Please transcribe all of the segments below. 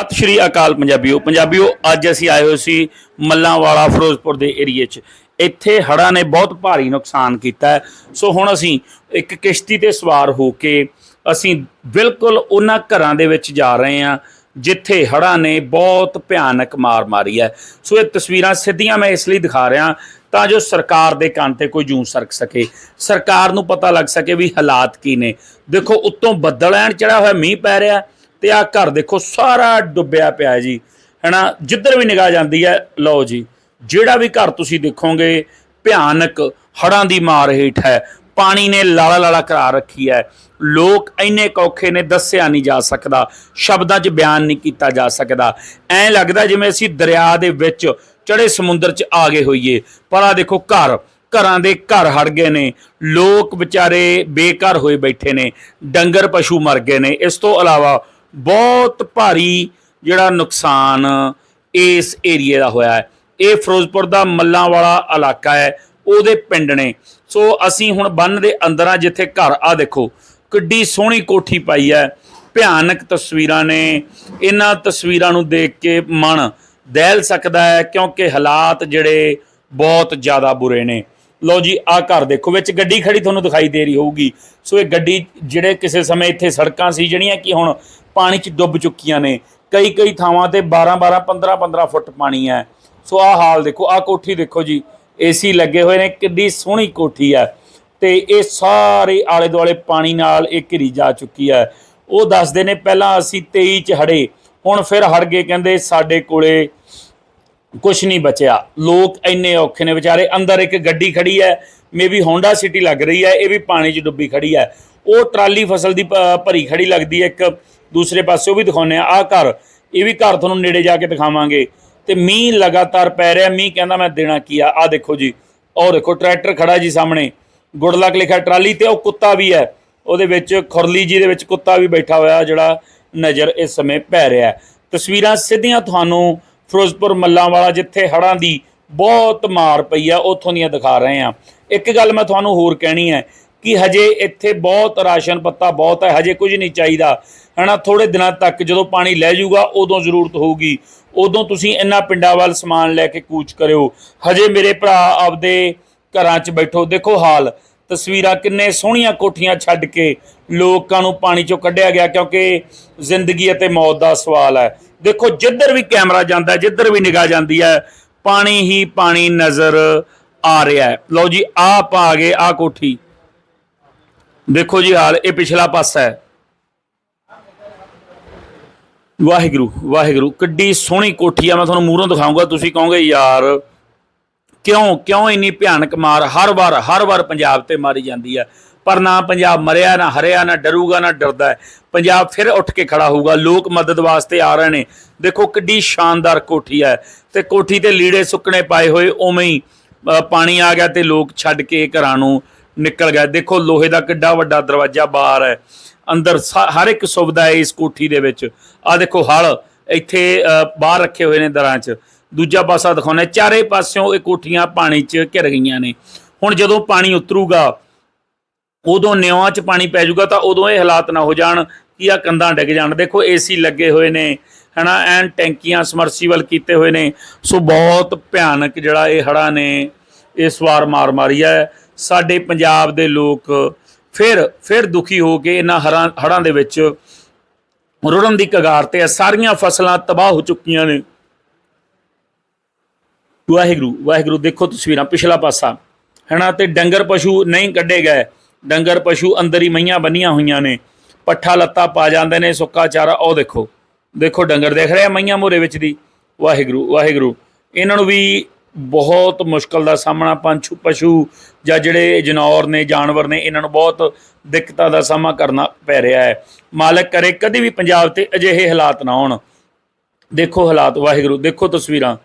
ਸਤਿ ਸ਼੍ਰੀ ਅਕਾਲ ਪੰਜਾਬੀਓ। ਪੰਜਾਬੀਓ, ਅੱਜ ਅਸੀਂ ਆਏ ਹੋਏ ਸੀ ਮੱਲਾਂਵਾਲਾ, ਫਿਰੋਜ਼ਪੁਰ ਦੇ ਏਰੀਏ 'ਚ। ਇੱਥੇ ਹੜ੍ਹਾਂ ਨੇ ਬਹੁਤ ਭਾਰੀ ਨੁਕਸਾਨ ਕੀਤਾ ਸੋ ਹੁਣ ਅਸੀਂ ਇੱਕ ਕਿਸ਼ਤੀ ਤੇ ਸਵਾਰ ਹੋ ਕੇ ਅਸੀਂ ਬਿਲਕੁਲ ਉਹਨਾਂ ਘਰਾਂ ਦੇ ਵਿੱਚ ਜਾ ਰਹੇ ਹਾਂ, ਜਿੱਥੇ ਹੜ੍ਹਾਂ ਨੇ ਬਹੁਤ ਭਿਆਨਕ ਮਾਰ ਮਾਰੀ ਹੈ। ਸੋ ਇਹ ਤਸਵੀਰਾਂ ਸਿੱਧੀਆਂ ਮੈਂ ਇਸ ਲਈ ਦਿਖਾ ਰਿਹਾ ਤਾਂ ਜੋ ਸਰਕਾਰ ਦੇ ਕੰਨ ਤੇ ਕੋਈ ਜੂੰ ਸਰਕ ਸਕੇ। ਸਰਕਾਰ ਨੂੰ ਪਤਾ ਲੱਗ ਸਕੇ ਵੀ ਹਾਲਾਤ ਕੀ ਨੇ। ਦੇਖੋ, ਉੱਤੋਂ ਬੱਦਲ ਐਣ ਚੜਾ ਹੋਇਆ, ਮੀਂਹ ਪੈ ਰਿਹਾ। ਤੇ ਆ ਘਰ ਦੇਖੋ, ਸਾਰਾ ਡੁੱਬਿਆ ਪਿਆ ਹੈ ਜੀ। ਹੈਨਾ, ਜਿੱਧਰ ਵੀ ਨਿਗਾਹ ਜਾਂਦੀ ਹੈ, ਲਓ ਜੀ, ਜਿਹੜਾ ਵੀ ਘਰ ਤੁਸੀਂ ਦੇਖੋਗੇ, ਭਿਆਨਕ ਹੜਾਂ ਦੀ ਮਾਰ ਹੇਠ ਹੈ। ਪਾਣੀ ਨੇ ਲਾਲਾ ਲਾਲਾ ਕਰਾ ਰੱਖੀ ਹੈ। ਲੋਕ ਇੰਨੇ ਕੌਖੇ ਨੇ, ਦੱਸਿਆ ਨਹੀਂ ਜਾ ਸਕਦਾ। ਸ਼ਬਦਾਂ 'ਚ ਬਿਆਨ ਨਹੀਂ ਕੀਤਾ ਜਾ ਸਕਦਾ। ਐਂ ਲੱਗਦਾ ਜਿਵੇਂ ਅਸੀਂ ਦਰਿਆ ਦੇ ਵਿੱਚ ਚੜੇ ਸਮੁੰਦਰ 'ਚ ਆ ਗਏ ਹੋਈਏ। ਪਰ ਆ ਦੇਖੋ, ਘਰ, ਘਰਾਂ ਦੇ ਘਰ ਹੜ ਗਏ ਨੇ। ਲੋਕ ਵਿਚਾਰੇ ਬੇਘਰ ਹੋਏ ਬੈਠੇ ਨੇ। ਡੰਗਰ ਪਸ਼ੂ ਮਰ ਗਏ ਨੇ। ਇਸ ਤੋਂ ਇਲਾਵਾ ਬਹੁਤ ਭਾਰੀ ਜਿਹੜਾ ਨੁਕਸਾਨ ਇਸ ਏਰੀਏ ਦਾ ਹੋਇਆ ਹੈ। ਇਹ ਫਿਰੋਜ਼ਪੁਰ ਦਾ ਮੱਲਾਂ ਵਾਲਾ ਇਲਾਕਾ ਹੈ, ਉਹਦੇ ਪਿੰਡ ਨੇ। ਸੋ ਅਸੀਂ ਹੁਣ ਬੰਨ ਦੇ ਅੰਦਰ ਆ ਜਿੱਥੇ ਘਰ ਆ ਦੇਖੋ, ਕਿੱਡੀ ਸੋਹਣੀ ਕੋਠੀ ਪਾਈ ਹੈ। ਭਿਆਨਕ ਤਸਵੀਰਾਂ ਨੇ। ਇਹਨਾਂ ਤਸਵੀਰਾਂ ਨੂੰ ਦੇਖ ਕੇ ਮਨ ਦਹਿਲ ਸਕਦਾ ਹੈ, ਕਿਉਂਕਿ ਹਾਲਾਤ ਜਿਹੜੇ ਬਹੁਤ ਜ਼ਿਆਦਾ ਬੁਰੇ ਨੇ। ਲਓ ਜੀ ਆ ਘਰ ਦੇਖੋ, ਵਿੱਚ ਗੱਡੀ ਖੜੀ ਤੁਹਾਨੂੰ ਦਿਖਾਈ ਦੇ ਰਹੀ ਹੋਊਗੀ। ਸੋ ਇਹ ਗੱਡੀ ਜਿਹੜੇ ਕਿਸੇ ਸਮੇਂ ਇੱਥੇ ਸੜਕਾਂ ਸੀ, ਜਿਹੜੀਆਂ ਕਿ ਹੁਣ ਪਾਣੀ 'ਚ ਡੁੱਬ ਚੁੱਕੀਆਂ ਨੇ। ਕਈ ਕਈ ਥਾਵਾਂ ਤੇ 12 12 15 15 ਫੁੱਟ ਪਾਣੀ ਹੈ। ਸੋ ਆਹ ਹਾਲ ਦੇਖੋ, ਆਹ ਕੋਠੀ ਦੇਖੋ ਜੀ। ਏਸੀ ਲੱਗੇ ਹੋਏ ਨੇ, ਕਿੱਡੀ ਸੋਹਣੀ ਕੋਠੀ ਹੈ। ਤੇ ਇਹ ਸਾਰੇ ਆਲੇ ਦੁਆਲੇ ਪਾਣੀ ਨਾਲ ਇਹ ਘਿਰੀ ਜਾ ਚੁੱਕੀ ਹੈ। ਉਹ ਦੱਸਦੇ ਨੇ ਪਹਿਲਾਂ ਅਸੀਂ 23 ਚ ਹੜੇ ਹੁਣ ਫਿਰ ਹੜ ਗਏ, ਕਹਿੰਦੇ ਸਾਡੇ ਕੋਲੇ ਕੁਝ ਨਹੀਂ ਬਚਿਆ। ਲੋਕ ਇੰਨੇ ਔਖੇ ਨੇ ਵਿਚਾਰੇ, ਅੰਦਰ ਇੱਕ ਗੱਡੀ ਖੜੀ ਹੈ ਮੇਬੀ ਹੋਂਡਾ ਸਿਟੀ ਲੱਗ ਰਹੀ ਹੈ, ਇਹ ਵੀ ਪਾਣੀ 'ਚ ਡੁੱਬੀ ਖੜੀ ਹੈ। ਉਹ ਟਰਾਲੀ ਫਸਲ ਦੀ ਭ- ਭਰੀ ਖੜੀ ਲੱਗਦੀ ਹੈ, ਇੱਕ ਦੂਸਰੇ ਪਾਸੇ ਉਹ ਵੀ ਦਿਖਾਉਂਦੇ ਆ ਆ ਘਰ, ਇਹ ਵੀ ਘਰ ਤੁਹਾਨੂੰ ਨੇੜੇ ਜਾ ਕੇ ਦਿਖਾਵਾਂਗੇ। ਤੇ ਮੀਂਹ ਲਗਾਤਾਰ ਪੈ ਰਿਹਾ, ਮੀਂਹ ਕਹਿੰਦਾ ਮੈਂ ਦੇਣਾ ਕੀ ਆ ਆ ਦੇਖੋ ਜੀ ਔਰ ਦੇਖੋ, ਟਰੈਕਟਰ ਖੜਾ ਜੀ ਸਾਹਮਣੇ, ਗੁੜਲਕ ਲਿਖਿਆ ਟਰਾਲੀ ਤੇ ਉਹ ਕੁੱਤਾ ਵੀ ਹੈ, ਉਹਦੇ ਵਿੱਚ ਖੁਰਲੀ ਜੀ ਦੇ ਵਿੱਚ ਕੁੱਤਾ ਵੀ ਬੈਠਾ ਹੋਇਆ, ਜਿਹੜਾ ਨਜ਼ਰ ਇਸ ਸਮੇਂ ਪੈ ਰਿਹਾ ਤਸਵੀਰਾਂ ਸਿੱਧੀਆਂ ਤੁਹਾਨੂੰ ਫਿਰੋਜ਼ਪੁਰ ਮੱਲਾਂ ਵਾਲਾ ਜਿੱਥੇ ਹੜ੍ਹਾਂ ਦੀ ਬਹੁਤ ਮਾਰ ਪਈ ਆ, ਉੱਥੋਂ ਦੀਆਂ ਦਿਖਾ ਰਹੇ ਆ ਇੱਕ ਗੱਲ ਮੈਂ ਤੁਹਾਨੂੰ ਹੋਰ ਕਹਿਣੀ ਹੈ ਕਿ ਹਜੇ ਇੱਥੇ ਬਹੁਤ ਰਾਸ਼ਨ ਪੱਤਾ ਬਹੁਤ ਹੈ, ਹਜੇ ਕੁਝ ਨਹੀਂ ਚਾਹੀਦਾ। ਹਨਾ ਥੋੜੇ ਦਿਨਾਂ ਤੱਕ ਜਦੋਂ ਪਾਣੀ ਲੈ ਜਾਊਗਾ, ਉਦੋਂ ਜ਼ਰੂਰਤ ਹੋਊਗੀ। ਉਦੋਂ ਤੁਸੀਂ ਇਹਨਾਂ ਪਿੰਡਾਂ ਵੱਲ ਸਮਾਨ ਲੈ ਕੇ ਕੂਚ ਕਰਿਓ। ਹਜੇ ਮੇਰੇ ਭਰਾ ਆਪਦੇ ਘਰਾਂ 'ਚ ਬੈਠੋ। ਦੇਖੋ ਹਾਲ, ਤਸਵੀਰਾਂ ਕਿੰਨੇ ਸੋਹਣੀਆਂ ਕੋਠੀਆਂ ਛੱਡ ਕੇ ਲੋਕਾਂ ਨੂੰ ਪਾਣੀ 'ਚੋਂ ਕੱਢਿਆ ਗਿਆ, ਕਿਉਂਕਿ ਜ਼ਿੰਦਗੀ ਅਤੇ ਮੌਤ ਦਾ ਸਵਾਲ ਹੈ। ਦੇਖੋ, ਜਿੱਧਰ ਵੀ ਕੈਮਰਾ ਜਾਂਦਾ, ਜਿੱਧਰ ਵੀ ਨਿਗਾਹ ਜਾਂਦੀ ਹੈ, ਪਾਣੀ ਹੀ ਪਾਣੀ ਨਜ਼ਰ ਆ ਰਿਹਾ ਹੈ। ਲਓ ਜੀ, ਆਹ ਆਪਾਂ ਆ ਗਏ ਆ ਕੋਠੀ। ਦੇਖੋ ਜੀ ਹਾਲ, ਇਹ ਪਿਛਲਾ ਪਾਸਾ ਹੈ। ਵਾਹਿਗੁਰੂ ਵਾਹਿਗੁਰੂ, ਕਿੱਡੀ ਸੋਹਣੀ ਕੋਠੀ ਆ, ਮੈਂ ਤੁਹਾਨੂੰ ਮੂਹਰੋਂ ਦਿਖਾਉਂਗਾ ਤੁਸੀਂ ਕਹੋਗੇ, ਯਾਰ, ਕਿਉਂ ਕਿਉਂ ਇੰਨੀ ਭਿਆਨਕ ਮਾਰ? ਹਰ ਵਾਰ ਹਰ ਵਾਰ ਪੰਜਾਬ ਤੇ ਮਾਰੀ ਜਾਂਦੀ ਹੈ ਪਰ ਨਾ ਪੰਜਾਬ ਮਰਿਆ, ਨਾ ਹਰਿਆ, ਨਾ ਡਰੂਗਾ, ਨਾ ਡਰਦਾ ਪੰਜਾਬ ਫਿਰ ਉੱਠ ਕੇ ਖੜਾ ਹੋਊਗਾ, ਲੋਕ ਮਦਦ ਵਾਸਤੇ ਆ ਰਹੇ ਨੇ। ਦੇਖੋ, ਕਿੱਡੀ ਸ਼ਾਨਦਾਰ ਕੋਠੀ ਹੈ। ਤੇ ਕੋਠੀ ਤੇ ਲੀੜੇ ਸੁੱਕਣੇ ਪਾਏ ਹੋਏ, ਉਵੇਂ ਹੀ ਪਾਣੀ ਆ ਗਿਆ ਤੇ ਲੋਕ ਛੱਡ ਕੇ ਘਰਾਂ ਨੂੰ ਨਿਕਲ ਗਿਆ। ਦੇਖੋ ਲੋਹੇ ਦਾ ਕਿੱਡਾ ਵੱਡਾ ਦਰਵਾਜ਼ਾ ਬਾਹਰ ਹੈ। ਅੰਦਰ ਹਰ ਇੱਕ ਸੁਵਿਧਾ ਹੈ ਇਸ ਕੋਠੀ ਦੇ ਵਿੱਚ। ਆ ਦੇਖੋ ਹਲ ਇੱਥੇ ਅ, ਬਾਹਰ ਰੱਖੇ ਹੋਏ ਨੇ ਦਰਾਂ 'ਚ। ਦੂਜਾ ਪਾਸਾ ਦਿਖਾਉਣਾ ਚਾਰੇ ਪਾਸਿਓਂ ਇਹ ਕੋਠੀਆਂ ਪਾਣੀ 'ਚ ਘਿਰ ਗਈਆਂ ਨੇ। ਹੁਣ ਜਦੋਂ ਪਾਣੀ ਉਤਰੂਗਾ ਉਦੋਂ ਨਿਆਂ 'ਚ ਪਾਣੀ ਪੈ ਜਾਊਗਾ ਤਾਂ ਉਦੋਂ ਇਹ ਹਾਲਾਤ ਨਾ ਹੋ ਜਾਣ ਕਿ ਆ ਕੰਧਾਂ ਡਿੱਗ ਜਾਣ। ਦੇਖੋ ਏਸੀ ਲੱਗੇ ਹੋਏ ਨੇ ਹਨਾ ਐਨ ਟੈਂਕੀਆਂ ਸਮਰਸੀਬਲ ਕੀਤੇ ਹੋਏ ਨੇ। ਸੋ ਬਹੁਤ ਭਿਆਨਕ ਜਿਹੜਾ ਇਹ ਹੜ੍ਹਾਂ ਨੇ ਇਸ ਵਾਰ ਮਾਰ ਮਾਰੀ ਹੈ। ਸਾਡੇ ਪੰਜਾਬ ਦੇ ਲੋਕ ਫਿਰ ਫਿਰ ਦੁਖੀ ਹੋ ਕੇ ਇਹਨਾਂ ਹੜ੍ਹਾਂ ਹੜ੍ਹਾਂ ਦੇ ਵਿੱਚ ਰੁੜਨ ਦੀ ਕਗਾਰ ਤੇ ਆ। ਸਾਰੀਆਂ ਫਸਲਾਂ ਤਬਾਹ ਹੋ ਚੁੱਕੀਆਂ ਨੇ। ਵਾਹਿਗੁਰੂ ਵਾਹਿਗੁਰੂ ਦੇਖੋ ਤਸਵੀਰਾਂ ਪਿਛਲਾ ਪਾਸਾ। ਹੈਨਾ ਤੇ ਡੰਗਰ ਪਸ਼ੂ ਨਹੀਂ ਕੱਢੇ ਗਏ। ਡੰਗਰ ਪਸ਼ੂ ਅੰਦਰ ਹੀ ਮਈਆਂ ਬੰਨੀਆਂ ਹੋਈਆਂ ਨੇ। ਪੱਠਾ ਲੱਤਾ ਪਾ ਜਾਂਦੇ ਨੇ, ਸੁੱਕਾ ਚਾਰਾ, ਉਹ ਦੇਖੋ। ਦੇਖੋ ਡੰਗਰ ਦੇਖ ਰਿਹਾ ਆ ਮਈਆਂ ਮੋਰੇ ਵਿੱਚ ਦੀ। ਵਾਹਿਗੁਰੂ ਵਾਹਿਗੁਰੂ। ਇਹਨਾਂ ਨੂੰ ਵੀ ਬਹੁਤ ਮੁਸ਼ਕਲ ਦਾ ਸਾਹਮਣਾ ਪੰਛੂ, ਪਸ਼ੂ ਜਾਂ ਜਿਹੜੇ ਜਨੌਰ ਨੇ, ਜਾਨਵਰ ਨੇ, ਇਹਨਾਂ ਨੂੰ ਬਹੁਤ ਦਿੱਕਤਾਂ ਦਾ ਸਾਹਮਣਾ ਕਰਨਾ ਪੈ ਰਿਹਾ ਹੈ। ਮਾਲਕ ਕਰੇ ਕਦੇ ਵੀ ਪੰਜਾਬ ਤੇ ਅਜਿਹੇ ਹਾਲਾਤ ਨਾ ਹੋਣ ਦੇਖੋ ਹਾਲਾਤ, ਵਾਹਿਗੁਰੂ, ਦੇਖੋ ਤਸਵੀਰਾਂ।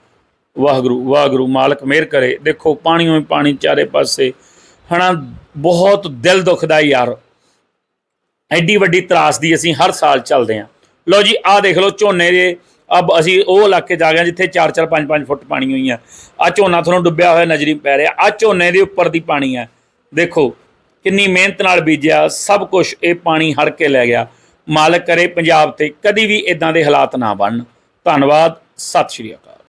ਵਾਹਿਗੁਰੂ ਵਾਹਿਗੁਰੂ, ਮਾਲਕ ਮਿਹਰ ਕਰੇ। ਦੇਖੋ ਪਾਣੀ ਹੋਏ ਪਾਣੀ ਚਾਰੇ ਪਾਸੇ। ਹਨਾ ਬਹੁਤ ਦਿਲ ਦੁਖਦਾ ਯਾਰ। ਐਡੀ ਵੱਡੀ ਤਰਾਸ ਦੀ ਅਸੀਂ ਹਰ ਸਾਲ ਚੱਲਦੇ ਆਂ ਲਓ ਜੀ, ਆਹ ਦੇਖ ਲਓ, ਝੋਨੇ ਦੇ ਅਬ ਅਸੀਂ ਉਹ ਇਲਾਕੇ ਜਾ ਗਏ ਹਾਂ ਜਿੱਥੇ 4-4 5-5 ਫੁੱਟ ਪਾਣੀ ਹੋਈ ਆ। ਆ ਝੋਨਾ ਤੁਹਾਨੂੰ ਡੁੱਬਿਆ ਹੋਇਆ ਨਜ਼ਰੀ ਪੈ ਰਿਹਾ। ਆ ਝੋਨੇ ਦੇ ਉੱਪਰ ਦੀ ਪਾਣੀ ਹੈ ਦੇਖੋ, ਕਿੰਨੀ ਮਿਹਨਤ ਨਾਲ ਬੀਜਿਆ। ਸਭ ਕੁਝ ਇਹ ਪਾਣੀ ਹੜ ਕੇ ਲੈ ਗਿਆ। ਮਾਲਕ ਕਰੇ ਪੰਜਾਬ ਤੇ, ਕਦੀ ਵੀ ਇਦਾਂ ਦੇ ਹਾਲਾਤ ਨਾ ਬਣਨ। ਧੰਨਵਾਦ। ਸਤਿ ਸ਼੍ਰੀ ਅਕਾਲ।